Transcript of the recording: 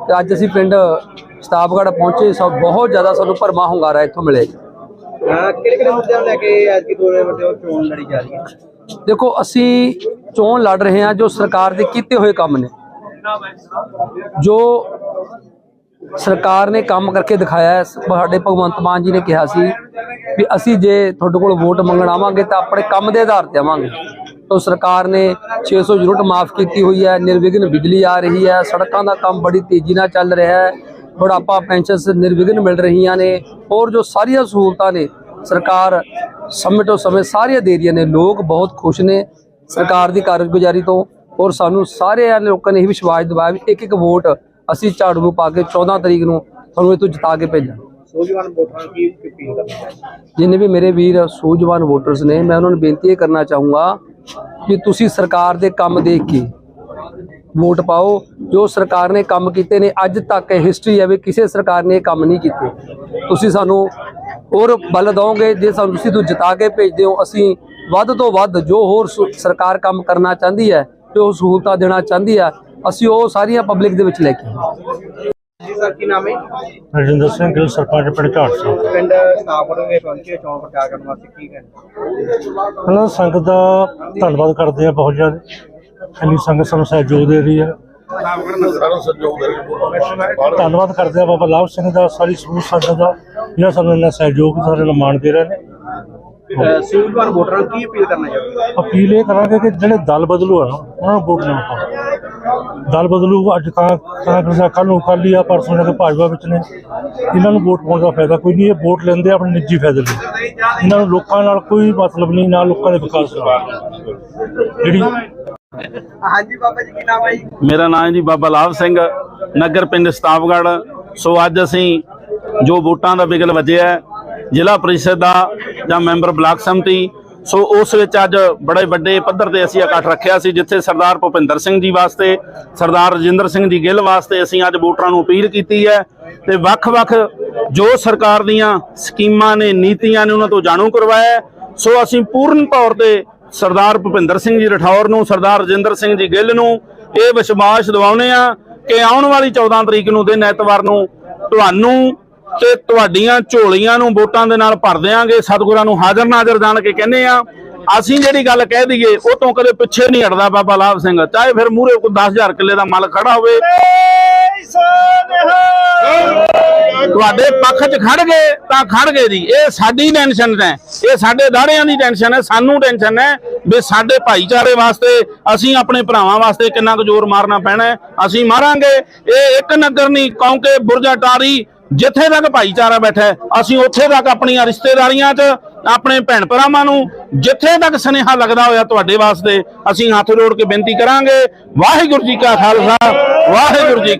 ਤੇ ਅੱਜ ਅਸੀਂ ਪਿੰਡ ਸਤਾਬਗੜ ਪਹੁੰਚੇ ਸਭ ਬਹੁਤ ਜ਼ਿਆਦਾ ਸਾਨੂੰ ਭਰਮਾ ਹੁੰਗਾਰਾ ਇੱਥੋਂ ਮਿਲੇ ਕਿਹੜੇ ਕਿਹੜੇ ਮੁੱਦਿਆਂ ਨੂੰ ਲੈ ਕੇ ਅੱਜ ਕੀ ਦੋਰੇ ਵੱਡੇ ਚੋਣ ਲੜੀ ਜਾ ਰਹੀ ਹੈ? ਦੇਖੋ ਅਸੀਂ ਚੋਣ ਲੜ ਰਹੇ ਹਾਂ ਜੋ ਸਰਕਾਰ ਦੇ ਕੀਤੇ ਹੋਏ ਕੰਮ ਨੇ। ਜੋ ਸਰਕਾਰ ਨੇ ਕੰਮ ਕਰਕੇ ਦਿਖਾਇਆ ਹੈ ਸਾਡੇ ਭਗਵੰਤ ਮਾਨ ਜੀ ਨੇ ਕਿਹਾ ਸੀ ਵੀ ਅਸੀਂ ਜੇ ਤੁਹਾਡੇ ਕੋਲ ਵੋਟ ਮੰਗਣ ਆਵਾਂਗੇ ਤਾਂ ਆਪਣੇ ਕੰਮ ਦੇ ਆਧਾਰ ਤੇ ਆਵਾਂਗੇ। ਤਾਂ ਸਰਕਾਰ ਨੇ 600 ਯੂਨਿਟ ਮਾਫ ਕੀਤੀ ਹੋਈ ਹੈ ਨਿਰਵਿਘਨ ਬਿਜਲੀ ਆ ਰਹੀ ਹੈ ਸੜਕਾਂ ਦਾ ਕੰਮ ਬੜੀ ਤੇਜ਼ੀ ਨਾਲ ਚੱਲ ਰਿਹਾ ਹੈ ਬੁਢਾਪਾ ਪੈਨਸ਼ਨਸ ਨਿਰਵਿਘਨ ਮਿਲ ਰਹੀਆਂ ਨੇ ਹੋਰ ਜੋ ਸਾਰੀਆਂ ਸਹੂਲਤਾਂ ਨੇ ਸਰਕਾਰ ਸਮੇਂ ਤੋਂ ਸਮੇਂ ਸਾਰੀਆਂ ਦੇ ਰਹੀਆਂ ਨੇ ਲੋਕ ਬਹੁਤ ਖੁਸ਼ ਨੇ ਸਰਕਾਰ ਦੀ ਕਾਰਗੁਜ਼ਾਰੀ ਤੋਂ ਔਰ ਸਾਨੂੰ ਸਾਰਿਆਂ ਲੋਕਾਂ ਨੇ ਇਹ ਵਿਸ਼ਵਾਸ ਦਿਵਾਇਆ ਵੀ ਇੱਕ ਇੱਕ ਵੋਟ ਅਸੀਂ ਝਾੜੂ ਨੂੰ ਪਾ ਕੇ 14 ਤਰੀਕ ਨੂੰ ਤੁਹਾਨੂੰ ਇਹ ਤੋਂ ਜਿਤਾ ਕੇ ਭੇਜਾਂਗੇ। ਸੋਜਵਾਨ ਵੋਟਰਾਂ ਕੀ ਅਪੀਲ ਕਰਨਾ ਜਿੰਨੇ ਵੀ ਮੇਰੇ ਵੀਰ ਸੂਝਵਾਨ ਵੋਟਰਸ ਨੇ ਮੈਂ ਉਹਨਾਂ ਨੂੰ ਬੇਨਤੀ ਇਹ ਕਰਨਾ ਚਾਹੂੰਗਾ ਵੀ ਤੁਸੀਂ ਸਰਕਾਰ ਦੇ ਕੰਮ ਦੇਖ ਕੇ ਵੋਟ ਪਾਓ। ਜੋ ਸਰਕਾਰ ਨੇ ਕੰਮ ਕੀਤੇ ਨੇ, ਅੱਜ ਤੱਕ ਹਿਸਟਰੀ ਹੈ ਵੀ ਕਿਸੇ ਸਰਕਾਰ ਨੇ ਇਹ ਕੰਮ ਨਹੀਂ ਕੀਤੇ। ਤੁਸੀਂ ਸਾਨੂੰ ਹੋਰ ਬਲ ਦਓਗੇ, ਜੇ ਸਾਨੂੰ ਤੁਸੀਂ ਤੋਂ ਜਿਤਾ ਕੇ ਭੇਜਦੇ ਹੋ, ਅਸੀਂ ਵੱਧ ਤੋਂ ਵੱਧ ਜੋ ਹੋਰ ਸੁ- ਸਰਕਾਰ ਕੰਮ ਕਰਨਾ ਚਾਹੁੰਦੀ ਹੈ, ਜੋ ਸਹੂਲਤਾਂ ਦੇਣਾ ਚਾਹੁੰਦੀ ਹੈ, ਅਸੀਂ ਉਹ ਸਾਰੀਆਂ ਪਬਲਿਕ ਦੇ ਵਿੱਚ ਲੈ ਕੇ ਜੀ ਸਰ ਕੀ ਨਾਮ ਹੈ? ਰਜਿੰਦਰ ਸਿੰਘ ਗਿੱਲ ਸਰਪੰਚ ਪਿੰਡ ਝਾੜ ਸਿੰਘ ਪਿੰਡ ਸਤਾਪੜ ਦੇ ਪਹੁੰਚੇ ਚੋਣ ਪ੍ਰਚਾਰ ਕਰਨ ਵਾਸਤੇ ਕੀ ਕਹਿਣਾ? ਪਹਿਲਾਂ ਸੰਗਤ ਦਾ ਧੰਨਵਾਦ ਕਰਦੇ ਆ ਬਹੁਤ ਜ਼ਿਆਦਾ। ਇੰਨੀ ਸੰਗਤ ਸਾਨੂੰ ਸਹਿਯੋਗ ਦੇ ਰਹੀ ਹੈ। ਧੰਨਵਾਦ ਕਰਦੇ ਆ ਬਾਬਾ ਲਾਭ ਸਿੰਘ ਦਾ ਸਾਰੀ ਸਮੂਹ ਸੰਗਤ ਦਾ ਜਿਹੜਾ ਸਾਨੂੰ ਇੰਨਾ ਸਹਿਯੋਗ ਸਾਡੇ ਨਾਲ ਮਾਣ ਦੇ ਰਹੇ ਨੇ। ਸੂਝਵਾਨ ਵੋਟਰਾਂ ਨੂੰ ਕੀ ਅਪੀਲ ਕਰਨਾ ਚਾਹੀਦਾ ਅਪੀਲ ਇਹ ਕਰਾਂਗੇ ਕਿ ਜਿਹੜੇ ਦਲ ਬਦਲੂ ਆ ਨਾ ਉਹਨਾਂ ਨੂੰ ਵੋਟ ਨਾ ਪਾਓ। ਦਲ ਬਦਲੂ ਅੱਜ ਕਾਂਗਰਸ ਕੱਲ ਨੂੰ ਅਕਾਲੀ ਆ ਪਰਸੋਂ ਜਾ ਕੇ ਭਾਜਪਾ ਵਿੱਚ ਨੇ। ਇਹਨਾਂ ਨੂੰ ਵੋਟ ਪਾਉਣ ਦਾ ਫਾਇਦਾ ਕੋਈ ਨਹੀਂ ਇਹ ਵੋਟ ਲੈਂਦੇ ਆ ਆਪਣੇ ਨਿੱਜੀ ਫਾਇਦੇ ਲਈ। ਇਹਨਾਂ ਨੂੰ ਲੋਕਾਂ ਨਾਲ ਕੋਈ ਮਤਲਬ ਨਹੀਂ ਨਾ ਲੋਕਾਂ ਦੇ ਵਿਕਾਸ ਨਾਲ। ਜਿਹੜੀ ਹਾਂਜੀ ਬਾਬਾ ਜੀ ਕੀ ਨਾਮ ਹੈ ਜੀ? ਮੇਰਾ ਨਾਮ ਹੈ ਜੀ ਬਾਬਾ ਲਾਭ ਸਿੰਘ ਨਗਰ ਪਿੰਡ ਸਤਾਬਗੜ ਸੋ ਅੱਜ ਅਸੀਂ ਜੋ ਵੋਟਾਂ ਦਾ ਬਿਗਲ ਵੱਜਿਆ ਹੈ, ਜ਼ਿਲ੍ਹਾ ਪ੍ਰੀਸ਼ਦ ਦਾ ਜਾਂ ਮੈਂਬਰ ਬਲਾਕ ਸੰਮਤੀ ਸੋ ਉਸ ਵਿੱਚ ਅੱਜ ਬੜੇ ਵੱਡੇ ਪੱਧਰ ਤੇ ਅਸੀਂ ਇਕੱਠ ਰੱਖਿਆ ਸੀ, ਜਿੱਥੇ ਸਰਦਾਰ ਭੁਪਿੰਦਰ ਸਿੰਘ ਜੀ ਵਾਸਤੇ, ਸਰਦਾਰ ਰਜਿੰਦਰ ਸਿੰਘ ਜੀ ਗਿੱਲ ਵਾਸਤੇ ਅਸੀਂ ਅੱਜ ਵੋਟਰਾਂ ਨੂੰ ਅਪੀਲ ਕੀਤੀ ਹੈ ਤੇ ਵੱਖ-ਵੱਖ ਜੋ ਸਰਕਾਰ ਦੀਆਂ ਸਕੀਮਾਂ ਨੇ, ਨੀਤੀਆਂ ਨੇ ਉਹਨਾਂ ਤੋਂ ਜਾਣੂ ਕਰਵਾਇਆ ਸੋ ਅਸੀਂ ਪੂਰਨ ਤੌਰ ਤੇ ਸਰਦਾਰ ਭੁਪਿੰਦਰ ਸਿੰਘ ਜੀ ਰਠੌਰ ਨੂੰ, ਸਰਦਾਰ ਰਜਿੰਦਰ ਸਿੰਘ ਜੀ ਗਿੱਲ ਨੂੰ ਇਹ ਵਿਸ਼ਵਾਸ ਦਿਵਾਉਨੇ ਆ ਕਿ ਆਉਣ ਵਾਲੀ 14 ਤਰੀਕ ਨੂੰ, ਦਿਨ ਐਤਵਾਰ ਨੂੰ ਤੁਹਾਨੂੰ ਤੇ ਤੁਹਾਡੀਆਂ ਝੋਲੀਆਂ ਨੂੰ ਵੋਟਾਂ ਦੇ ਨਾਲ ਭਰ ਦਿਆਂਗੇ, ਸਤਿਗੁਰਾਂ ਨੂੰ ਹਾਜ਼ਰ ਨਾਜ਼ਰ ਜਾਣ ਕੇ ਕਹਿੰਦੇ ਆ ਅਸੀਂ ਜਿਹੜੀ ਗੱਲ ਕਹਿ ਦਈਏ, ਉਹ ਤੋਂ ਕਦੇ ਪਿੱਛੇ ਨਹੀਂ ਹਟਦਾ ਬਾਬਾ ਲਾਭ ਸਿੰਘ। ਚਾਹੇ ਫਿਰ ਮੂਹਰੇ ਕੋਈ 10000 ਕਿੱਲੇ ਦਾ ਮਲ ਖੜਾ ਹੋਵੇ। ਤੁਹਾਡੇ ਪੱਖ 'ਚ ਖੜ ਗਏ, ਤਾਂ ਖੜ ਗਏ ਜੀ। ਇਹ ਸਾਡੀ ਟੈਨਸ਼ਨ ਹੈ। ਇਹ ਸਾਡੇ ਦਾੜਿਆਂ ਦੀ ਟੈਨਸ਼ਨ ਹੈ, ਸਾਨੂੰ ਟੈਨਸ਼ਨ ਹੈ ਵੀ ਸਾਡੇ ਭਾਈਚਾਰੇ ਵਾਸਤੇ, ਅਸੀਂ ਆਪਣੇ ਭਰਾਵਾਂ ਵਾਸਤੇ ਕਿੰਨਾ ਕੁ ਜ਼ੋਰ ਮਾਰਨਾ ਪੈਣਾ ਅਸੀਂ ਮਾਰਾਂਗੇ। ਇਹ ਇੱਕ ਨਗਰ ਨਹੀਂ ਕਿਉਂਕਿ ਬੁਰਜਾ ਟਾਰੀ ਜਿੱਥੇ ਤੱਕ ਭਾਈਚਾਰਾ ਬੈਠਾ ਅਸੀਂ ਉੱਥੇ ਤੱਕ ਆਪਣੀਆਂ ਰਿਸ਼ਤੇਦਾਰੀਆਂ 'ਚ, ਆਪਣੇ ਭੈਣ ਭਰਾਵਾਂ ਨੂੰ ਜਿੱਥੇ ਤੱਕ ਸੁਨੇਹਾ ਲੱਗਦਾ ਹੋਇਆ ਤੁਹਾਡੇ ਵਾਸਤੇ, ਅਸੀਂ ਹੱਥ ਜੋੜ ਕੇ ਬੇਨਤੀ ਕਰਾਂਗੇ। ਵਾਹਿਗੁਰੂ ਜੀ ਕਾ ਖਾਲਸਾ, ਵਾਹਿਗੁਰੂ ਜੀ